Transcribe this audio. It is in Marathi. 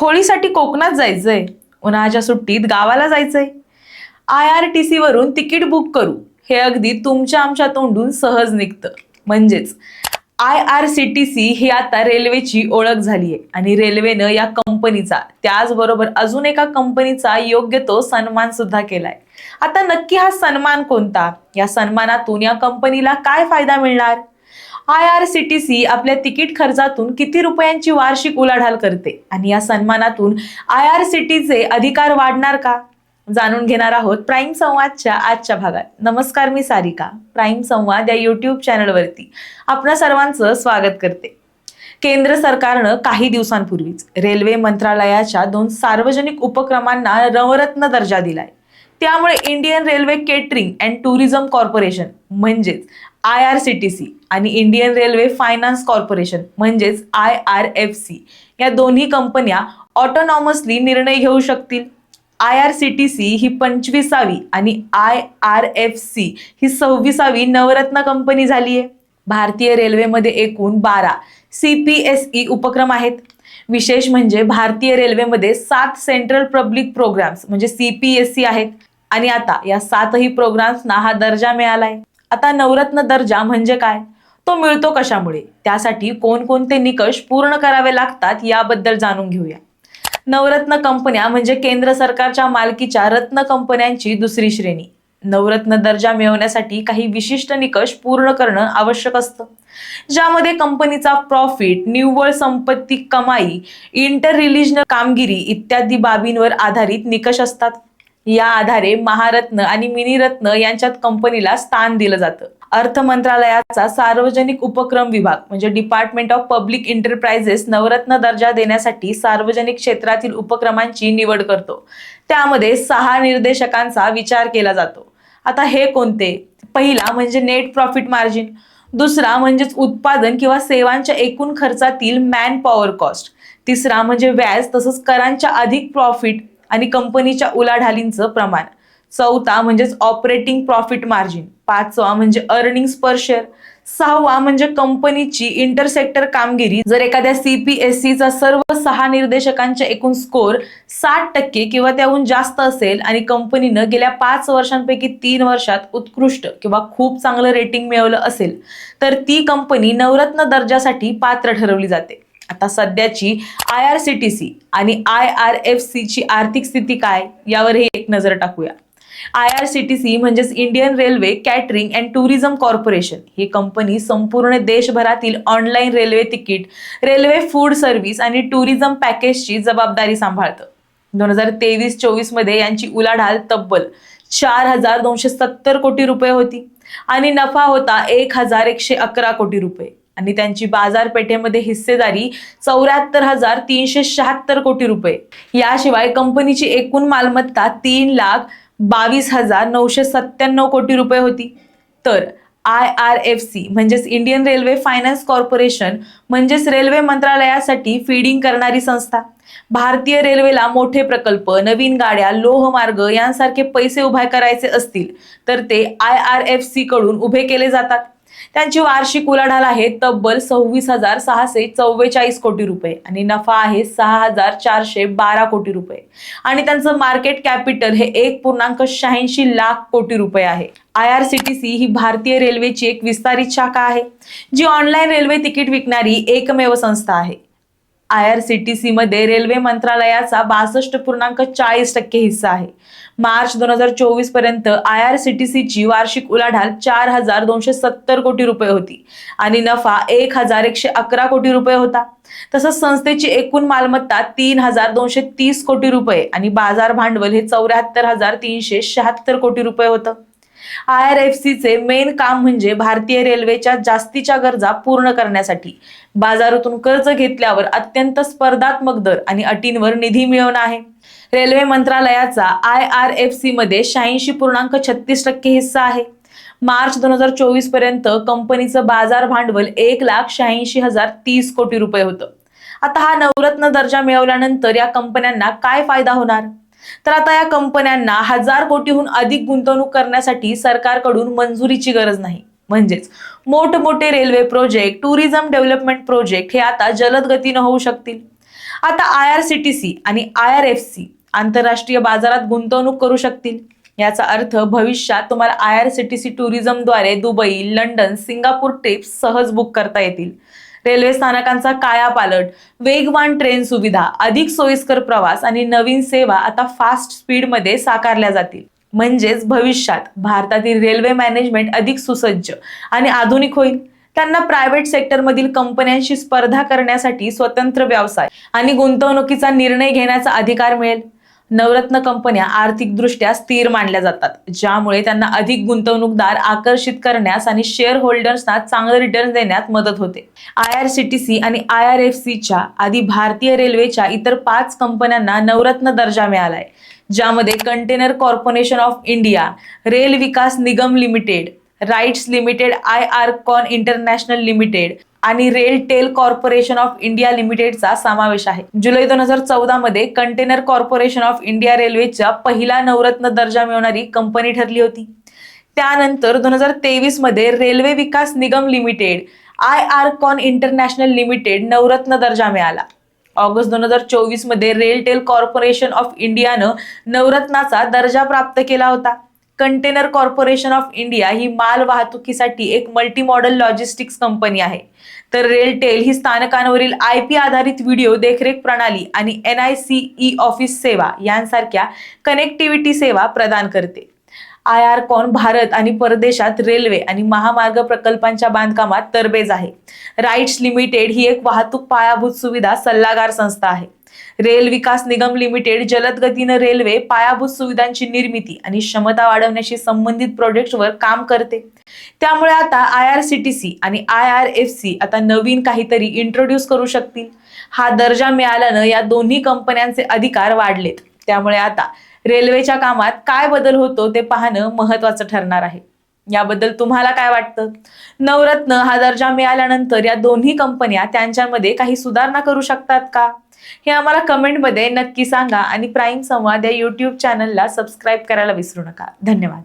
होळीसाठी कोकणात जायचंय. उन्हाळ्याच्या सुट्टीत गावाला जायचंय. आय आर टी सी वरून तिकीट बुक करू. हे अगदी तुमच्या आमच्या तोंडून सहज निघतं. म्हणजेच I R C T C ही आता रेल्वेची ओळख झाली आहे आणि रेल्वेनं या कंपनीचा त्याचबरोबर अजून एका कंपनीचा योग्य तो सन्मान सुद्धा केलाय. आता नक्की हा सन्मान कोणता? या सन्मानातून या कंपनीला काय फायदा मिळणार? I R C T C आपल्या तिकीट खर्चातून किती रुपयांची वार्षिक उलाढाल करते? आणि या सन्मानातून आय आर सी टीचे अधिकार वाढणार का? जाणून घेणार आहोत प्राईम संवादच्या आजच्या भागात. नमस्कार मी सारिका. प्राईम संवाद या यूट्यूब चॅनलवरती आपण सर्वांचं स्वागत करते. केंद्र सरकारनं काही दिवसांपूर्वीच रेल्वे मंत्रालयाच्या दोन सार्वजनिक उपक्रमांना नवरत्न दर्जा दिलाय. त्यामुळे Indian railway catering and tourism corporation म्हणजेच I R C T C आणि इंडियन रेल्वे फायनान्स कॉर्पोरेशन म्हणजेच आय आर एफ सी या दोन्ही कंपन्या ऑटोनॉमसली निर्णय घेऊ शकतील. I R C T C ही पंचवीसावी आणि आय आर एफ सी ही सव्वीसावी नवरत्न कंपनी झाली आहे भारतीय रेल्वेमध्ये एकूण बारा सी पी एस ई उपक्रम आहेत. विशेष म्हणजे भारतीय रेल्वेमध्ये सात सेंट्रल पब्लिक प्रोग्राम्स म्हणजे सी पी एस सी आहेत. आणि आता या सातही प्रोग्राम्सना हा दर्जा मिळाला आहे आता नवरत्न दर्जा म्हणजे काय? तो मिळतो कशामुळे? त्यासाठी कोणकोणते निकष पूर्ण करावे लागतात याबद्दल जाणून घेऊया. नवरत्न कंपन्या म्हणजे केंद्र सरकारच्या मालकीच्या रत्न कंपन्यांची दुसरी श्रेणी. नवरत्न दर्जा मिळवण्यासाठी काही विशिष्ट निकष पूर्ण करणं आवश्यक असतं. ज्यामध्ये कंपनीचा प्रॉफिट निव्वळ संपत्ती कमाई इंटर रिलिजनल कामगिरी इत्यादी बाबींवर आधारित निकष असतात. या आधारे महारत्न आणि मिनीरत्न यांच्यात कंपनीला स्थान दिलं जातं. अर्थ मंत्रालयाचा सार्वजनिक उपक्रम विभाग म्हणजे department of public enterprises Navratna दर्जा देण्यासाठी सार्वजनिक क्षेत्रातील उपक्रमांची निवड करतो. त्यामध्ये सहा निर्देशकांचा विचार केला जातो. आता हे कोणते? पहिला म्हणजे नेट प्रॉफिट मार्जिन दुसरा म्हणजेच उत्पादन किंवा सेवांच्या एकूण खर्चातील मॅन पॉवर कॉस्ट तिसरा म्हणजे व्याज तसंच करांच्या अधिक प्रॉफिट आणि कंपनीच्या उलाढालींचं प्रमाण. चौथा म्हणजेच ऑपरेटिंग प्रॉफिट मार्जिन पाचवा म्हणजे अर्निंग्स पर शेअर सहावा म्हणजे कंपनीची इंटरसेक्टर कामगिरी. जर एखाद्या सीपीएससीचा सर्व सहा निर्देशकांच्या एकूण स्कोर साठ टक्के किंवा त्याहून जास्त असेल आणि कंपनीनं गेल्या पाच वर्षांपैकी तीन वर्षात उत्कृष्ट किंवा खूप चांगलं रेटिंग मिळवलं असेल तर ती कंपनी नवरत्न दर्जासाठी पात्र ठरवली जाते. आता सध्याची I R C T C आणि आय आर एफ सी ची आर्थिक स्थिती काय यावरही एक नजर टाकूया. I R C T C म्हणजेच Indian railway catering and tourism corporation he company संपूर्ण देशभरातील online railway ticket railway food service आणि टुरिझम पॅकेजची जबाबदारी सांभाळतं. दोन हजार तेवीस चोवीसमध्ये यांची उलाढाल तब्बल चार हजार दोनशे सत्तर कोटी रुपये होती आणि नफा होता एक हजार एकशे अकरा कोटी रुपये. आणि त्यांची बाजारपेठेमध्ये हिस्सेदारी चौऱ्याहत्तर हजार तीनशे शहात्तर कोटी रुपये. याशिवाय कंपनीची एकूण मालमत्ता तीन लाख बावीस हजार नऊशे सत्त्याण्णव कोटी रुपये होती. तर आय आर एफ सी म्हणजेच इंडियन रेल्वे फायनान्स कॉर्पोरेशन म्हणजेच रेल्वे मंत्रालयासाठी फीडिंग करणारी संस्था. भारतीय रेल्वेला मोठे प्रकल्प नवीन गाड्या लोहमार्ग यांसारखे पैसे उभे करायचे असतील तर ते आय आर एफ सी कडून उभे केले जातात. त्यांची वार्षिक उलाढाल आहे तब्बल सव्वीस हजार सहाशे चव्वेचाळीस कोटी रुपये आणि नफा आहे सहा हजार चारशे बारा कोटी रुपये. आणि त्यांचं मार्केट कॅपिटल हे एक पूर्णांक शहाऐंशी लाख कोटी रुपये आहे. I R C T C ही भारतीय रेल्वेची एक विस्तारित शाखा आहे जी ऑनलाईन रेल्वे तिकीट विकणारी एकमेव संस्था आहे. I R C T C मध्ये रेल्वे मंत्रालयाचा बासष्ट पूर्णांक चाळीस टक्के हिस्सा आहे. मार्च दोन हजार चोवीसपर्यंत आय आर सी टी सीची वार्षिक उलाढाल चार हजार दोनशे सत्तर कोटी रुपये होती. आणि नफा एक हजार एकशे अकरा कोटी रुपये होता. तसंच संस्थेची एकूण मालमत्ता तीन हजार दोनशे तीस कोटी रुपये आणि बाजार भांडवल हे चौऱ्याहत्तर हजार तीनशे शहात्तर कोटी रुपये होतं. आय आर एफ सीचे मेन काम म्हणजे भारतीय रेल्वेच्या जास्तीच्या गरजा पूर्ण करण्यासाठी. बाजारातून कर्ज घेतल्यावर अत्यंत स्पर्धात्मक दर आणि अटींवर निधी मिळवणं आहे. रेल्वे मंत्रालयाचा आय आर एफ सी मध्ये शहाऐंशी पूर्णांक छत्तीस टक्के हिस्सा आहे. मार्च दोन हजार चोवीसपर्यंत कंपनीचं बाजार भांडवल एक लाख शहाऐंशी हजार तीस कोटी रुपये होतं. आता हा नवरत्न दर्जा मिळवल्यानंतर या कंपन्यांना काय फायदा होणार? तर आता या कंपन्यांना हजार कोटीहून अधिक गुंतवणूक करण्यासाठी सरकारकडून मंजुरीची गरज नाही. म्हणजेच मोठमोठे railway project tourism development project हे आता जलद गतीनं होऊ शकतील. आता I R C T C आणि आय आर एफ सी आंतरराष्ट्रीय बाजारात गुंतवणूक करू शकतील. याचा अर्थ भविष्यात तुम्हाला I R C T C टुरिझमद्वारे Dubai London Singapore trips सहज बुक करता येतील. रेल्वे स्थानकांचा कायापालट वेगवान ट्रेन सुविधा अधिक सोयीस्कर प्रवास आणि नवीन सेवा आता फास्ट स्पीडमध्ये साकारल्या जातील. म्हणजेच भविष्यात भारतातील रेल्वे मॅनेजमेंट अधिक सुसज्ज आणि आधुनिक होईल. त्यांना प्रायव्हेट सेक्टरमधील कंपन्यांशी स्पर्धा करण्यासाठी स्वतंत्र व्यवसाय आणि गुंतवणुकीचा निर्णय घेण्याचा अधिकार मिळेल. नवरत्न कंपन्या आर्थिकदृष्ट्या स्थिर मानल्या जातात ज्यामुळे त्यांना अधिक गुंतवणूकदार आकर्षित करण्यास आणि शेअर होल्डर्सना चांगलं रिटर्न देण्यात मदत होते. I R C T C आणि आय आर एफ सीच्या आधी भारतीय रेल्वेच्या इतर पाच कंपन्यांना नवरत्न दर्जा मिळालाय ज्यामध्ये container corporation of India rail Vikas Nigam limited RITES limited I R con international limited आणि RailTel corporation of India लिमिटेडचा समावेश आहे. जुलै दोन हजार चौदा मध्ये कंटेनर कॉर्पोरेशन ऑफ इंडिया रेल्वेचा पहिला नवरत्न दर्जा मिळवणारी कंपनी ठरली होती. त्यानंतर दोन हजार तेवीसमध्ये railway Vikas Nigam limited I R con international limited Navratna दर्जा मिळाला. ऑगस्ट दोन हजार चोवीसमध्ये रेल टेल कॉर्पोरेशन ऑफ इंडियानं नवरत्नाचा दर्जा प्राप्त केला होता. कंटेनर कॉर्पोरेशन ऑफ इंडिया ही माल वाहतुकीसाठी एक मल्टी मॉडल लॉजिस्टिक्स कंपनी आहे. तर रेलटेल ही स्थानकांवरील आय पी आधारित व्हिडिओ देखरेख प्रणाली आणि N I C E office सेवा यांसारख्या कनेक्टिव्हिटी सेवा प्रदान करते. आय आर कॉन भारत आणि परदेशात रेल्वे आणि महामार्ग प्रकल्पांच्या बांधकामात तरबेज आहे. राईट्स लिमिटेड ही एक वाहतूक पायाभूत सुविधा सल्लागार संस्था आहे. रेल विकास निगम लिमिटेड जलद गतीनं रेल्वे पायाभूत सुविधांची निर्मिती आणि क्षमता वाढवण्याशी संबंधित प्रोजेक्टवर काम करते. त्यामुळे आता I R C T C आणि आय आर एफ सी आता नवीन काहीतरी इंट्रोड्यूस करू शकतील. हा दर्जा मिळाल्यानं या दोन्ही कंपन्यांचे अधिकार वाढलेत. त्यामुळे आता रेल्वेच्या कामात काय बदल होतो ते पाहणं महत्वाचं ठरणार आहे. याबद्दल तुम्हाला काय वाटतं? नवरत्न हा दर्जा मिळाल्यानंतर या दोन्ही कंपन्या त्यांच्यामध्ये काही सुधारणा करू शकतात का? हे आम्हाला कमेंटमध्ये नक्की सांगा आणि प्राईम संवाद या यूट्यूब चॅनलला सबस्क्राईब करायला विसरू नका. धन्यवाद.